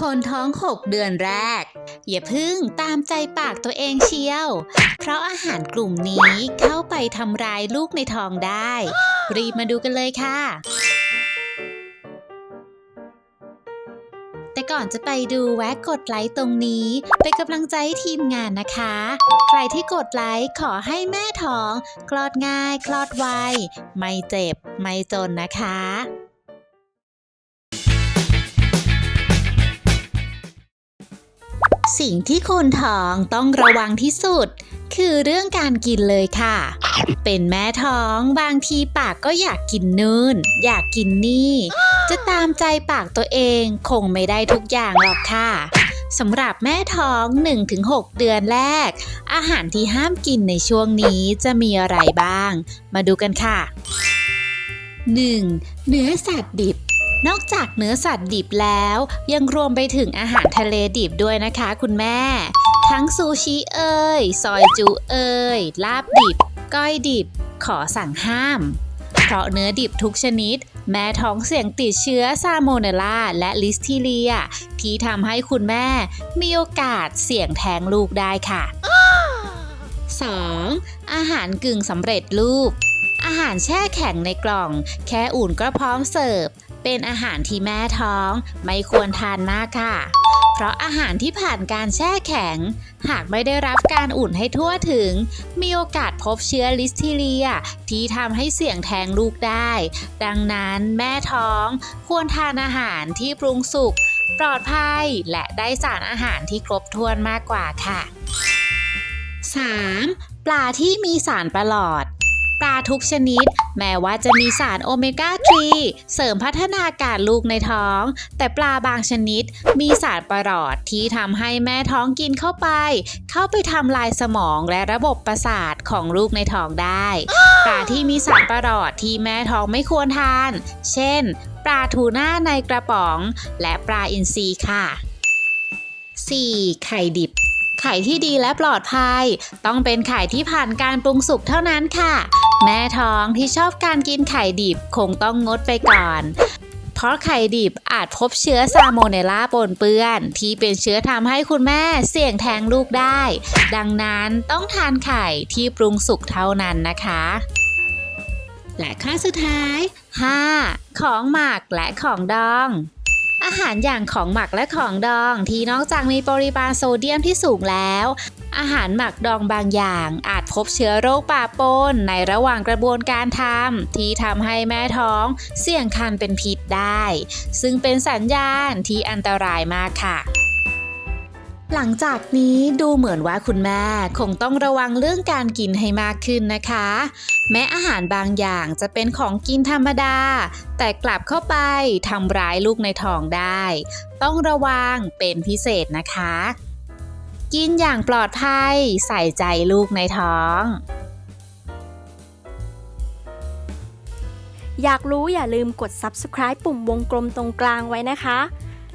คนท้อง 6 เดือนแรก อย่าพึ่งตามใจปากตัวเองเชียว เพราะอาหารกลุ่มนี้เข้าไปทำร้ายลูกในท้องได้ รีบมาดูกันเลยค่ะ แต่ก่อนจะไปดูแวะกดไลค์ตรงนี้เป็นกำลังใจให้ทีมงานนะคะ ใครที่กดไลค์ขอให้แม่ท้อง คลอดง่าย คลอดไว ไม่เจ็บ ไม่จนนะคะ สิ่งที่คนท้องต้องระวังที่สุด คือเรื่องการกินเลยค่ะ เป็นแม่ท้องบางทีปากก็อยากกินนู่น อยากกินนี่ จะตามใจปากตัวเองคงไม่ได้ทุกอย่างหรอกค่ะสำหรับแม่ท้อง 1-6 เดือนแรก อาหารที่ห้ามกินในช่วงนี้จะมีอะไรบ้าง มาดูกันค่ะ 1. เนื้อสัตว์ดิบ นอกจากเนื้อสัตว์ดิบแล้ว ยังรวมไปถึงอาหารทะเลดิบด้วยนะคะคุณแม่ ทั้งซูชิเอ่ยซอยจูเอ่ยลาบดิบ ก้อยดิบ ขอสั่งห้าม เพราะเนื้อดิบทุกชนิด แม่ท้องเสี่ยงติดเชื้อซาโมเนลลาและลิสทีเลีย ที่ทำให้คุณแม่มีโอกาสเสี่ยงแท้งลูกได้ค่ะ 2. อาหารกึ่งสำเร็จรูป อาหารแช่แข็งในกล่อง แค่อุ่นก็พร้อมเสิร์ฟ เป็นอาหารที่แม่ท้อง ไม่ควรทานมากค่ะ เพราะอาหารที่ผ่านการแช่แข็ง หากไม่ได้รับการอุ่นให้ทั่วถึง มีโอกาสพบเชื้อลิสทีเลีย ที่ทำให้เสี่ยงแทงลูกได้ ดังนั้นแม่ท้องควรทานอาหารที่ปรุงสุกปลอดภัยและได้สารอาหารที่ครบถ้วนมากกว่าค่ะ 3. ปลาที่มีสารประหลอด ปลาทุกชนิด แม้ว่าจะมีสารโอเมก้า 3 เสริมพัฒนาการลูกในท้อง แต่ปลาบางชนิด มีสารประหลอดที่ทำให้แม่ท้องกินเข้าไป เข้าไปทำลายสมองและระบบประสาทของลูกในท้องได้ ปลาที่มีสารประหลอดที่แม่ท้องไม่ควรทาน เช่น ปลาทูน่าในกระป๋อง และปลาอินทรีค่ะ 4. ไข่ดิบไข่ที่ดีและปลอดภัย ต้องเป็นไข่ที่ผ่านการปรุงสุกเท่านั้นค่ะ แม่ท้องที่ชอบการกินไข่ดิบคงต้องงดไปก่อน เพราะไข่ดิบอาจพบเชื้อซาโมเนลลาปนเปื้อน ที่เป็นเชื้อทำให้คุณแม่เสี่ยงแท้งลูกได้ ดังนั้นต้องทานไข่ที่ปรุงสุกเท่านั้นนะคะ และข้อสุดท้าย 5. ของหมักและของดอง อาหารอย่างของหมักและของดองที่นอกจากมีปริมาณโซเดียมที่สูงแล้ว อาหารหมักดองบางอย่าง อาจพบเชื้อโรคป่าปนในระหว่างกระบวนการทำที่ทำให้แม่ท้อง เสี่ยงคันเป็นพิษได้ ซึ่งเป็นสัญญาณที่อันตรายมากค่ะ หลังจากนี้ดูเหมือนว่าคุณแม่คงต้องระวังเรื่องการกินให้มากขึ้นนะคะ แม้อาหารบางอย่างจะเป็นของกินธรรมดา แต่กลับเข้าไปทำร้ายลูกในท้องได้ ต้องระวังเป็นพิเศษนะคะ กินอย่างปลอดภัยใส่ใจลูกในท้องอยากรู้อย่าลืมกด subscribe ปุ่มวงกลมตรงกลางไว้นะคะ